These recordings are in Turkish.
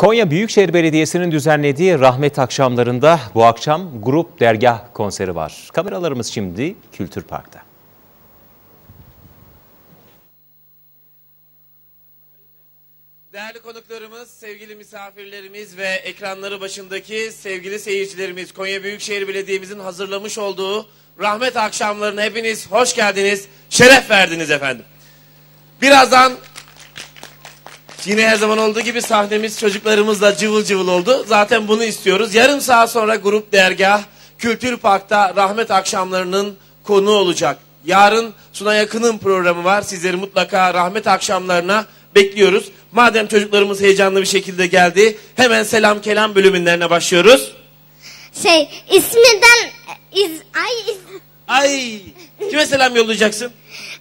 Konya Büyükşehir Belediyesi'nin düzenlediği rahmet akşamlarında bu akşam grup dergah konseri var. Kameralarımız şimdi Kültür Park'ta. Değerli konuklarımız, sevgili misafirlerimiz ve ekranları başındaki sevgili seyircilerimiz Konya Büyükşehir Belediye'mizin hazırlamış olduğu rahmet akşamlarına hepiniz hoş geldiniz, şeref verdiniz efendim. Birazdan yine her zaman olduğu gibi sahnemiz çocuklarımızla cıvıl cıvıl oldu. Zaten bunu istiyoruz. Yarım saat sonra Grup Dergah Kültür Park'ta rahmet akşamlarının konu olacak. Yarın Suna Yakın'ın programı var. Sizleri mutlaka rahmet akşamlarına bekliyoruz. Madem çocuklarımız heyecanlı bir şekilde geldi, hemen selam kelam bölümlerine başlıyoruz. Şey isminden iz, ay iz, Ay, kime selam yollayacaksın?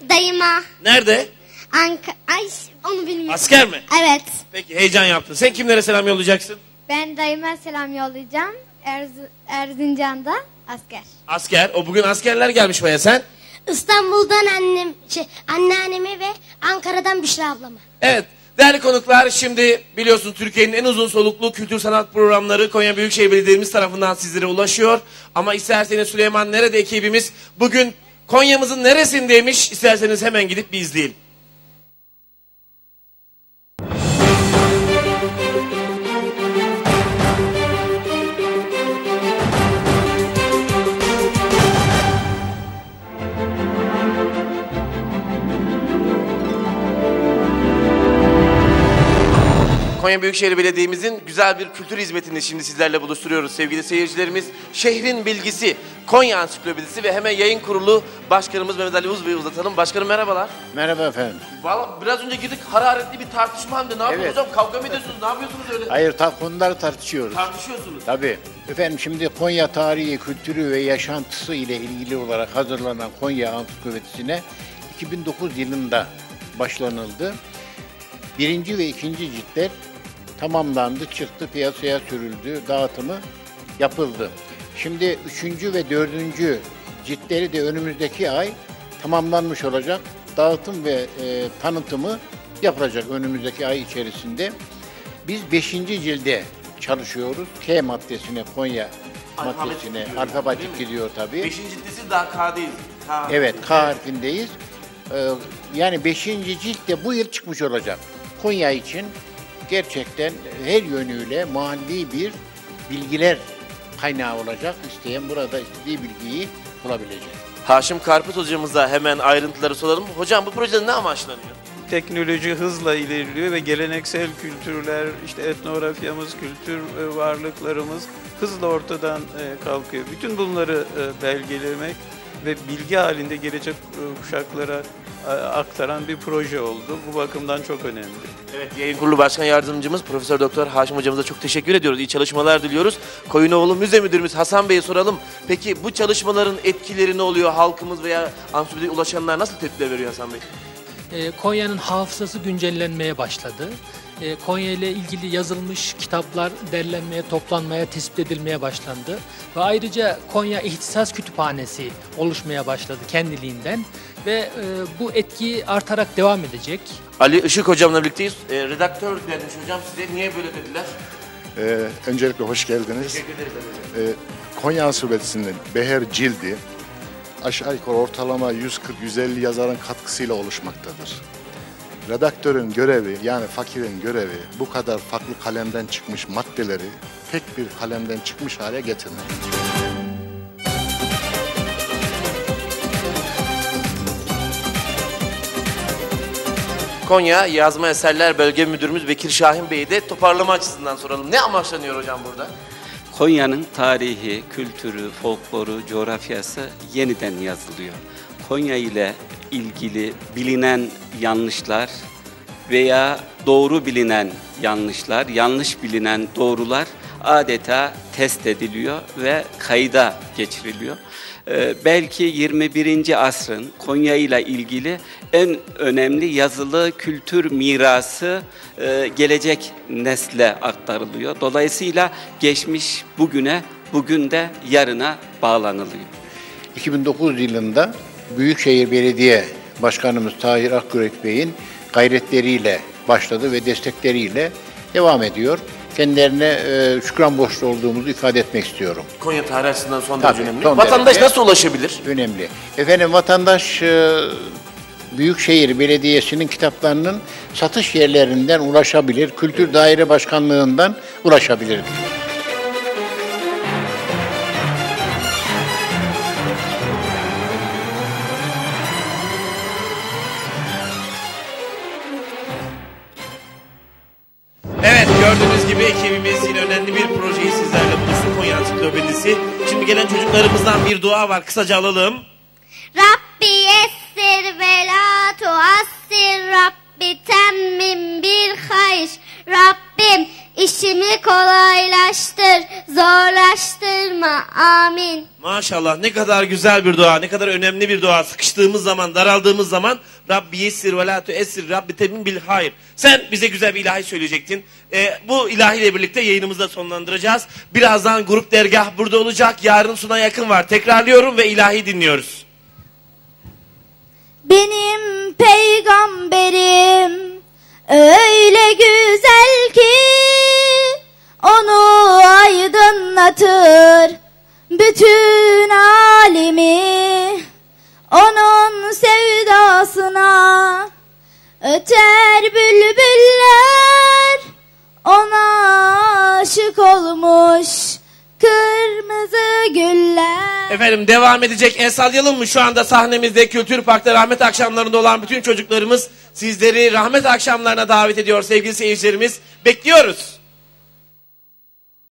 dayıma Nerede? Anka ay onu bilmiyorum. Asker mi? Evet. Peki heyecan yaptın. Sen kimlere selam yollayacaksın? Ben dayıma selam yollayacağım. Erz, Erzincan'da asker. Asker. O bugün askerler gelmiş baya sen. İstanbul'dan annem, şey, anneannemi ve Ankara'dan Büşra ablamı. Evet. Değerli konuklar şimdi biliyorsun Türkiye'nin en uzun soluklu kültür sanat programları Konya Büyükşehir Belediye'miz tarafından sizlere ulaşıyor. Ama isterseniz Süleyman Nerede ekibimiz bugün Konya'mızın neresindeymiş isterseniz hemen gidip bir izleyelim. Konya Büyükşehir Belediye'mizin güzel bir kültür hizmetini şimdi sizlerle buluşturuyoruz sevgili seyircilerimiz. Şehrin bilgisi, Konya Ansiklopedisi ve hemen yayın kurulu başkanımız Mehmet Ali Uz Bey'i uzatalım. Başkanım merhabalar. Merhaba efendim. Valla biraz önce girdik hararetli bir tartışma halinde. Ne yapıyorsunuz Evet. hocam? Kavga mı ediyorsunuz? Ne yapıyorsunuz öyle? Hayır ta konuları tartışıyoruz. Tartışıyorsunuz. Tabii. Efendim şimdi Konya tarihi, kültürü ve yaşantısı ile ilgili olarak hazırlanan Konya Ansiklopedisi'ne 2009 yılında başlanıldı. Birinci ve ikinci ciltler tamamlandı, çıktı, piyasaya sürüldü, dağıtımı yapıldı. Şimdi üçüncü ve dördüncü ciltleri de önümüzdeki ay tamamlanmış olacak. Dağıtım ve e, tanıtımı yapılacak önümüzdeki ay içerisinde. Biz beşinci cilde çalışıyoruz. K maddesine, Konya Alfabetik maddesine, gidiyor, alfabetik gidiyor tabii. Beşinci ciddisi daha K'deyiz. K. Evet, K harfindeyiz. Ee, yani 5. cilt de bu yıl çıkmış olacak. Konya için gerçekten her yönüyle mahalli bir bilgiler kaynağı olacak. İsteyen burada istediği bilgiyi bulabilecek. Haşim Karpuz hocamıza hemen ayrıntıları soralım. Hocam bu projede ne amaçlanıyor? teknoloji hızla ilerliyor ve geleneksel kültürler, işte etnografyamız, kültür e, varlıklarımız hızla ortadan e, kalkıyor. Bütün bunları e, belgelemek ve bilgi halinde gelecek e, kuşaklara e, aktaran bir proje oldu. Bu bakımdan çok önemli. Evet, yayın kurulu başkan yardımcımız Profesör Doktor Haşim hocamıza çok teşekkür ediyoruz. İyi çalışmalar diliyoruz. Koyunoğlu Müze Müdürümüz Hasan Bey'e soralım. Peki bu çalışmaların etkileri ne oluyor? Halkımız veya ansiklopediye ulaşanlar nasıl tepkiler veriyor Hasan Bey? E, Konya'nın hafızası güncellenmeye başladı. E, Konya ile ilgili yazılmış kitaplar derlenmeye, toplanmaya, tespit edilmeye başlandı. Ve ayrıca Konya İhtisas Kütüphanesi oluşmaya başladı kendiliğinden. Ve e, bu etki artarak devam edecek. Ali Işık hocamla birlikteyiz. E, redaktör denmiş hocam size. Niye böyle dediler? Ee, öncelikle hoş geldiniz. Teşekkür ederiz. Ee, Konya Ansiklopedisi'nin Beher Cildi aşağı yukarı ortalama 140-150 yazarın katkısıyla oluşmaktadır. Redaktörün görevi yani fakirin görevi bu kadar farklı kalemden çıkmış maddeleri tek bir kalemden çıkmış hale getirmek. Konya Yazma Eserler Bölge Müdürümüz Bekir Şahin Bey'i de toparlama açısından soralım. Ne amaçlanıyor hocam burada? Konya'nın tarihi, kültürü, folkloru, coğrafyası yeniden yazılıyor. Konya ile ilgili bilinen yanlışlar veya doğru bilinen yanlışlar, yanlış bilinen doğrular adeta test ediliyor ve kayda geçiriliyor. Ee, belki 21. asrın Konya ile ilgili en önemli yazılı kültür mirası e, gelecek nesle aktarılıyor. Dolayısıyla geçmiş bugüne, bugün de yarına bağlanılıyor. 2009 yılında Büyükşehir Belediye Başkanımız Tahir Akgürek Bey'in gayretleriyle başladı ve destekleriyle devam ediyor. Kendilerine e, şükran borçlu olduğumuzu ifade etmek istiyorum. Konya tarihi açısından son Tabii, derece önemli. son Vatandaş derece. nasıl ulaşabilir? Önemli. Efendim vatandaş e, Büyükşehir Belediyesi'nin kitaplarının satış yerlerinden ulaşabilir. Kültür Daire Başkanlığı'ndan ulaşabilir. Ansiklopedisi. Şimdi gelen çocuklarımızdan bir dua var kısaca alalım. Rabbi yessir ve la tuassir Rabbi temmim bir hayır Rabbim işimi kolaylaştır zorlaştırma amin. Maşallah ne kadar güzel bir dua, ne kadar önemli bir dua. Sıkıştığımız zaman, daraldığımız zaman Rabbi yessir ve la tuessir Rabbi temin bil hayır. Sen bize güzel bir ilahi söyleyecektin. Ee, bu ilahiyle birlikte yayınımızı da sonlandıracağız. Birazdan grup dergah burada olacak. Yarın suna yakın var. Tekrarlıyorum ve ilahi dinliyoruz. Benim peygamberim öyle aydınlatır bütün alemi onun sevdasına öter bülbüller ona aşık olmuş kırmızı güller Efendim devam edecek. El sallayalım mı? Şu anda sahnemizde Kültür Park'ta rahmet akşamlarında olan bütün çocuklarımız sizleri rahmet akşamlarına davet ediyor sevgili seyircilerimiz. Bekliyoruz.